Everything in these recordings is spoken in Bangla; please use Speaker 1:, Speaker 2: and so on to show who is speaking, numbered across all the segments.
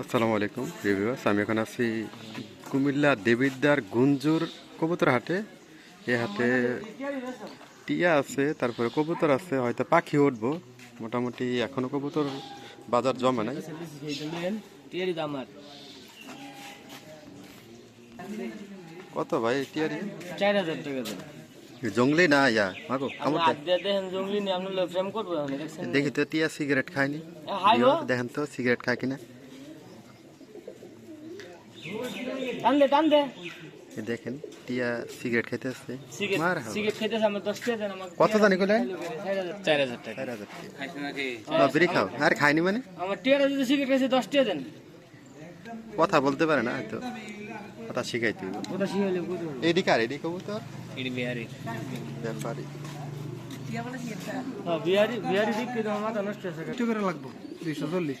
Speaker 1: আসসালামু আলাইকুম রিভিউয়ার্স আমি এখন আছি কুমিল্লা দেবিদ্দার গুঞ্জুর কবুতর হাটে। এ হাটে টিয়া আছে তারপরে কবুতর আছে হয়তো পাখি উঠবো। মোটামুটি এখনও কবুতর বাজার জমে নাই। কত ভাই টিয়ারি?
Speaker 2: চার হাজার টাকা
Speaker 1: জঙ্গলি না ইয়া? মাগো কামড়
Speaker 2: দেখেন জঙ্গলি নিয়ে আপনি ফ্রেম করব
Speaker 1: দেখি তো টিয়া সিগারেট খায়নি? দেখেন তো সিগারেট খায় কিনা?
Speaker 2: টান দে টান দে
Speaker 1: দেখেন টিয়া সিগারেট খাইতে আসছে।
Speaker 2: সিগারেট খেতেছে আমার দশ টাকা দেন আমাকে
Speaker 1: কত জানি কইলে?
Speaker 2: চার হাজার। টাকা।
Speaker 1: চার হাজার টাকা। বিড়ি খাও। আর খায়নি মানে?
Speaker 2: আমার টিয়ারা যদি সিগারেট খেয়েছে দশ টাকা দেন।
Speaker 1: কথা বলতে পারে না হয়তো। কথা শিখাইতে হইব।
Speaker 2: ওটা শিখাইলে
Speaker 1: এদিকে আর এদিকে কবুতর?
Speaker 2: এটি বিহারি।
Speaker 1: ব্যাপারই
Speaker 2: হ্যাঁ বিহারি বিহারি দিক কিন্তু আমার মাথা নষ্ট হয়েছে
Speaker 3: কত করে লাগবো দুইশো চল্লিশ।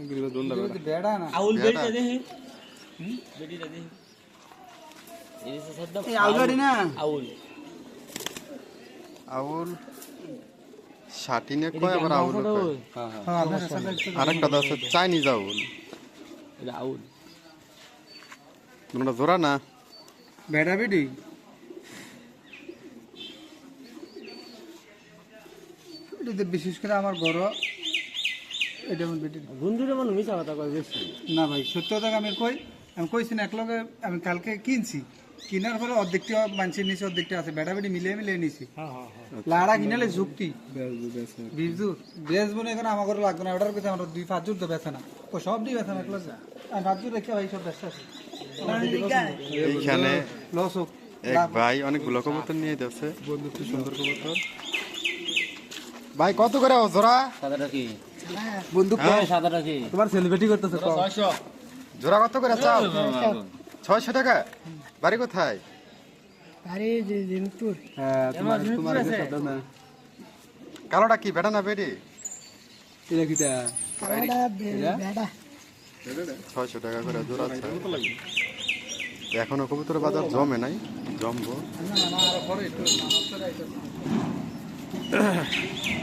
Speaker 1: গিরিবাজার তোরা
Speaker 3: যদি বেড়া না
Speaker 2: আউল
Speaker 1: বেটা।
Speaker 2: বেটিটা দেখি বেটিটা দেখি এই যে সদ্দাম
Speaker 3: এই আউলারি না
Speaker 2: আউল
Speaker 1: আউল ষাটিনে কয় আবার আউল কয়
Speaker 3: হ্যাঁ আপনার সাথে একটু
Speaker 1: আরেকটা আছে চাইনিজ আউল
Speaker 2: এটা আউল
Speaker 1: তোমরা জোড়া না
Speaker 3: বেড়া বেডি এটাতে বিশেষ করে আমার বড় এটা আমার বেটি।
Speaker 2: বন্ধুরা মনে মিশা কথা কয় বেশি
Speaker 3: না ভাই সত্য কথা আমি কই আমি কইছি না একলগে আমি কালকে কিনছি। কিনার পরে অর্ধেকটি মানুষের নিচে অর্ধেকটি আছে বেড়া মিলিয়ে মিলিয়ে নিছি।
Speaker 2: হ্যাঁ হ্যাঁ হ্যাঁ।
Speaker 3: লাড়া কিনালে যুক্তি। বিজু বেশ বনে এখন আমার ঘরে লাগবে না অর্ডার করতে আমার দুই পাঁচ জোর তো বেছে না। ও সব দিয়ে বেছে না একলগে। আমি পাঁচ জোর রেখে ভাই সব ব্যস্ত আছে।
Speaker 1: এইখানে
Speaker 3: লস হোক।
Speaker 1: এক ভাই অনেকগুলো কবুতর নিয়ে যাচ্ছে। কি সুন্দর কবুতর। ভাই কত করে ও জোড়া?
Speaker 3: বন্ধু
Speaker 2: হ্যাঁ
Speaker 3: তোমার সেলিব্রিটি করতেছে
Speaker 1: জোড়া কত করে চাও? ছয়শো টাকা? বাড়ি কোথায়?
Speaker 2: আরে জিনপুর
Speaker 3: হ্যাঁ
Speaker 2: তোমার তোমার আছে?
Speaker 1: কালোটা কি বেটা না বেটি?
Speaker 3: এটা কিটা?
Speaker 1: ছয়শো টাকা করে জোড়া আছে। এখনও কবুতরের বাজার জমে নাই জমবো।